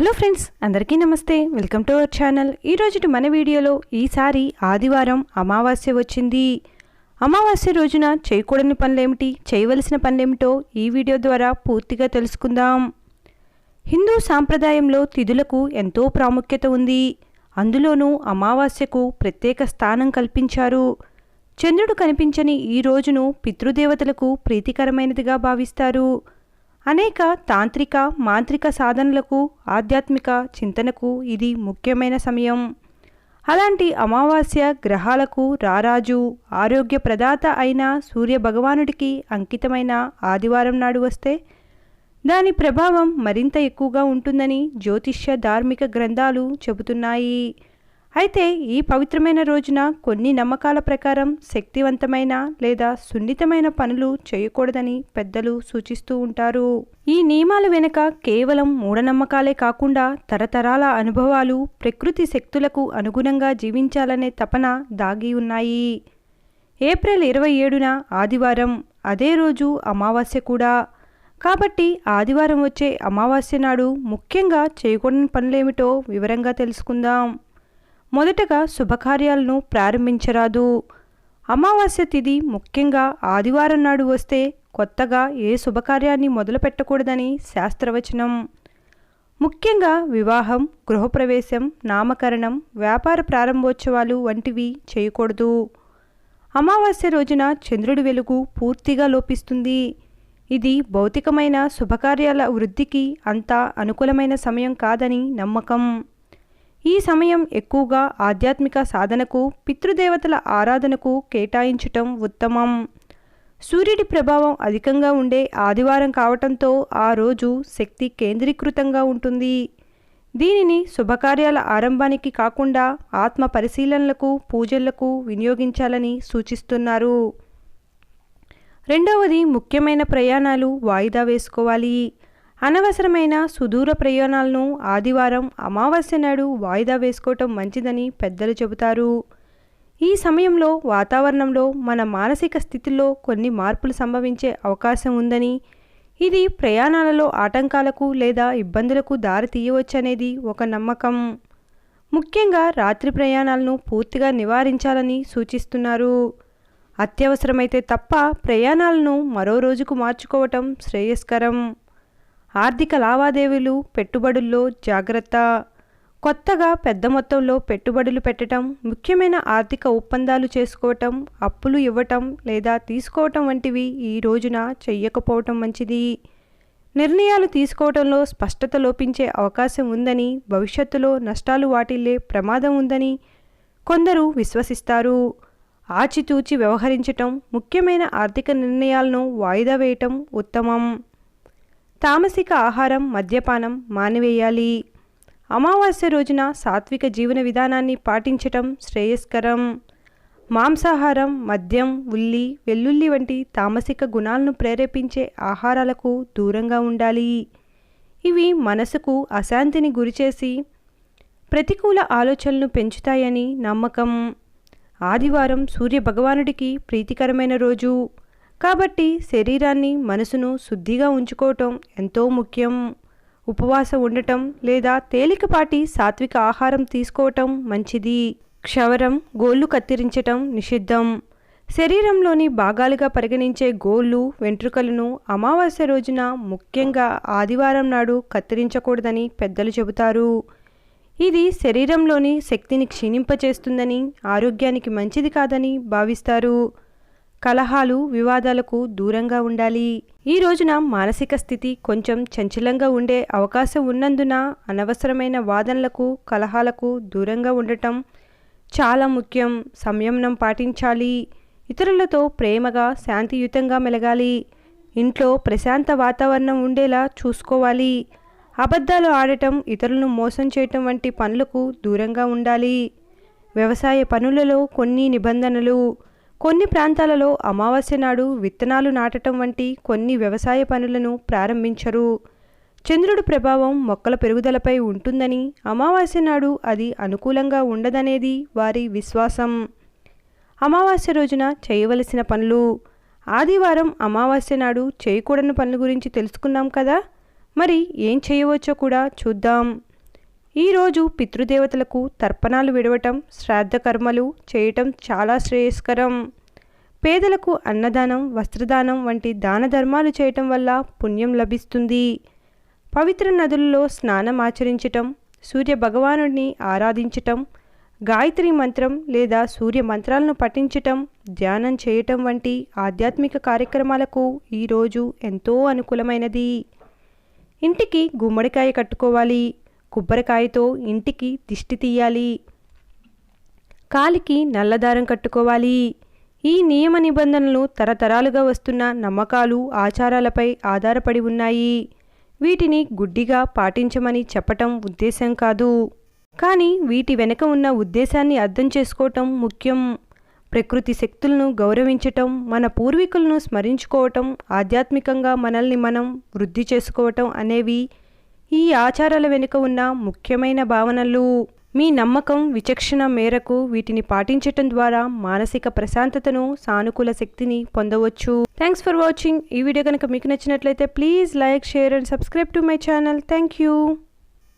Hello friends అందరికీ నమస్తే. Welcome to our channel. ఈరోజు మన వీడియోలో ఈసారి ఆదివారం అమావాస్య వచ్చింది. అమావాస్య రోజున చేయకూడని పనులేమిటి? చేయవలసిన పనులేమిటో ఈ వీడియో ద్వారా పూర్తిగా తెలుసుకుందాం. హిందూ సాంప్రదాయంలో తిథులకు ఎంతో ప్రాముఖ్యత ఉంది. అందులోనూ అమావాస్యకు ప్రత్యేక స్థానం కల్పించారు. చంద్రుడు కనిపించని ఈ రోజును పితృదేవతలకు ప్రీతికరమైనదిగా భావిస్తారు. అనేక తాంత్రిక మాంత్రిక సాధనలకు ఆధ్యాత్మిక చింతనకు ఇది ముఖ్యమైన సమయం. అలాంటి అమావాస్య గ్రహాలకు రారాజు ఆరోగ్య ప్రదాత అయిన సూర్య భగవానుడికి అంకితమైన ఆదివారం నాడు వస్తే దాని ప్రభావం మరింత ఎక్కువగా ఉంటుందని జ్యోతిష్య ధార్మిక గ్రంథాలు చెబుతున్నాయి. అయితే ఈ పవిత్రమైన రోజున కొన్ని నమ్మకాల ప్రకారం శక్తివంతమైన లేదా సున్నితమైన పనులు చేయకూడదని పెద్దలు సూచిస్తూ ఉంటారు. ఈ నియమాల వెనుక కేవలం మూఢనమ్మకాలే కాకుండా తరతరాల అనుభవాలు ప్రకృతి శక్తులకు అనుగుణంగా జీవించాలనే తపన దాగి ఉన్నాయి. ఏప్రిల్ ఇరవై ఏడున ఆదివారం అదే రోజు అమావాస్య కూడా. కాబట్టి ఆదివారం వచ్చే అమావాస్య నాడు ముఖ్యంగా చేయకూడని పనులేమిటో వివరంగా తెలుసుకుందాం. మొదటగా శుభకార్యాలను ప్రారంభించరాదు. అమావాస్య తిథి ముఖ్యంగా ఆదివారం నాడు వస్తే కొత్తగా ఏ శుభకార్యాన్ని మొదలుపెట్టకూడదని శాస్త్రవచనం. ముఖ్యంగా వివాహం గృహప్రవేశం నామకరణం వ్యాపార ప్రారంభోత్సవాలు వంటివి చేయకూడదు. అమావాస్య రోజున చంద్రుడి వెలుగు పూర్తిగా లోపిస్తుంది. ఇది భౌతికమైన శుభకార్యాల వృద్ధికి అంత అనుకూలమైన సమయం కాదని నమ్మకం. ఈ సమయం ఎక్కువగా ఆధ్యాత్మిక సాధనకు పితృదేవతల ఆరాధనకు కేటాయించటం ఉత్తమం. సూర్యుడి ప్రభావం అధికంగా ఉండే ఆదివారం కావటంతో ఆ రోజు శక్తి కేంద్రీకృతంగా ఉంటుంది. దీనిని శుభకార్యాల ఆరంభానికి కాకుండా ఆత్మ పరిశీలనలకు పూజలకు వినియోగించాలని సూచిస్తున్నారు. రెండవది ముఖ్యమైన ప్రయాణాలు వాయిదా వేసుకోవాలి. అనవసరమైన సుదూర ప్రయాణాలను ఆదివారం అమావాస్య నాడు వాయిదా వేసుకోవటం మంచిదని పెద్దలు చెబుతారు. ఈ సమయంలో వాతావరణంలో మన మానసిక స్థితిలో కొన్ని మార్పులు సంభవించే అవకాశం ఉందని ఇది ప్రయాణాలలో ఆటంకాలకు లేదా ఇబ్బందులకు దారి తీయవచ్చనేది ఒక నమ్మకం. ముఖ్యంగా రాత్రి ప్రయాణాలను పూర్తిగా నివారించాలని సూచిస్తున్నారు. అత్యవసరమైతే తప్ప ప్రయాణాలను మరో రోజుకు మార్చుకోవటం శ్రేయస్కరం. ఆర్థిక లావాదేవీలు పెట్టుబడుల్లో జాగ్రత్త. కొత్తగా పెద్ద మొత్తంలో పెట్టుబడులు పెట్టడం ముఖ్యమైన ఆర్థిక ఒప్పందాలు చేసుకోవటం అప్పులు ఇవ్వటం లేదా తీసుకోవటం వంటివి ఈ రోజున చెయ్యకపోవటం మంచిది. నిర్ణయాలు తీసుకోవడంలో స్పష్టత లోపించే అవకాశం ఉందని భవిష్యత్తులో నష్టాలు వాటిల్లే ప్రమాదం ఉందని కొందరు విశ్వసిస్తారు. ఆచితూచి వ్యవహరించటం ముఖ్యమైన ఆర్థిక నిర్ణయాలను వాయిదా వేయటం ఉత్తమం. తామసిక ఆహారం మద్యపానం మానివేయాలి. అమావాస్య రోజున సాత్విక జీవన విధానాన్ని పాటించటం శ్రేయస్కరం. మాంసాహారం మద్యం ఉల్లి వెల్లుల్లి వంటి తామసిక గుణాలను ప్రేరేపించే ఆహారాలకు దూరంగా ఉండాలి. ఇవి మనసుకు అశాంతిని గురిచేసి ప్రతికూల ఆలోచనలను పెంచుతాయని నమ్మకం. ఆదివారం సూర్య భగవానుడికి ప్రీతికరమైన రోజు. కాబట్టి శరీరాన్ని మనసును శుద్ధిగా ఉంచుకోవటం ఎంతో ముఖ్యం. ఉపవాసం ఉండటం లేదా తేలికపాటి సాత్విక ఆహారం తీసుకోవటం మంచిది. క్షవరం గోళ్ళు కత్తిరించటం నిషిద్ధం. శరీరంలోని భాగాలుగా పరిగణించే గోళ్ళు వెంట్రుకలను అమావాస్య రోజున ముఖ్యంగా ఆదివారం నాడు కత్తిరించకూడదని పెద్దలు చెబుతారు. ఇది శరీరంలోని శక్తిని క్షీణింపచేస్తుందని ఆరోగ్యానికి మంచిది కాదని భావిస్తారు. కలహాలు వివాదాలకు దూరంగా ఉండాలి. ఈ రోజున మానసిక స్థితి కొంచెం చంచలంగా ఉండే అవకాశం ఉన్నందున అనవసరమైన వాదనలకు కలహాలకు దూరంగా ఉండటం చాలా ముఖ్యం. సంయమనం పాటించాలి. ఇతరులతో ప్రేమగా శాంతియుతంగా మెలగాలి. ఇంట్లో ప్రశాంత వాతావరణం ఉండేలా చూసుకోవాలి. అబద్ధాలు ఆడటం ఇతరులను మోసం చేయటం వంటి పనులకు దూరంగా ఉండాలి. వ్యవసాయ పనులలో కొన్ని నిబంధనలు కొన్ని ప్రాంతాలలో అమావాస్య నాడు విత్తనాలు నాటటం వంటి కొన్ని వ్యవసాయ పనులను ప్రారంభించరు. చంద్రుడి ప్రభావం మొక్కల పెరుగుదలపై ఉంటుందని అమావాస్య నాడు అది అనుకూలంగా ఉండదనేది వారి విశ్వాసం. అమావాస్య రోజున చేయవలసిన పనులు. ఆదివారం అమావాస్య నాడు చేయకూడని పనుల గురించి తెలుసుకున్నాం కదా? మరి ఏం చేయవచ్చో కూడా చూద్దాం. ఈరోజు పితృదేవతలకు తర్పణాలు విడవటం శ్రాద్ధ కర్మలు చేయటం చాలా శ్రేయస్కరం. పేదలకు అన్నదానం వస్త్రదానం వంటి దాన ధర్మాలు చేయటం వల్ల పుణ్యం లభిస్తుంది. పవిత్ర నదులలో స్నానం ఆచరించటం సూర్య భగవానుడిని ఆరాధించటం గాయత్రి మంత్రం లేదా సూర్య మంత్రాలను పఠించటం ధ్యానం చేయటం వంటి ఆధ్యాత్మిక కార్యక్రమాలకు ఈరోజు ఎంతో అనుకూలమైనది. ఇంటికి గుమ్మడికాయ కట్టుకోవాలి. కొబ్బరికాయతో ఇంటికి దిష్టి తీయాలి. కాలికి నల్లదారం కట్టుకోవాలి. ఈ నియమ నిబంధనలు తరతరాలుగా వస్తున్న నమ్మకాలు ఆచారాలపై ఆధారపడి ఉన్నాయి. వీటిని గుడ్డిగా పాటించమని చెప్పటం ఉద్దేశం కాదు. కానీ వీటి వెనుక ఉన్న ఉద్దేశాన్ని అర్థం చేసుకోవటం ముఖ్యం. ప్రకృతి శక్తులను గౌరవించటం మన పూర్వీకులను స్మరించుకోవటం ఆధ్యాత్మికంగా మనల్ని మనం వృద్ధి చేసుకోవటం అనేవి ఈ ఆచారాల వెనుక ఉన్న ముఖ్యమైన భావనలు. మీ నమ్మకం విచక్షణ మేరకు వీటిని పాటించటం ద్వారా మానసిక ప్రశాంతతను సానుకూల శక్తిని పొందవచ్చు. థ్యాంక్స్ ఫర్ వాచింగ్ ఈ వీడియో కనుక మీకు నచ్చినట్లయితే please like share and subscribe to my channel thank you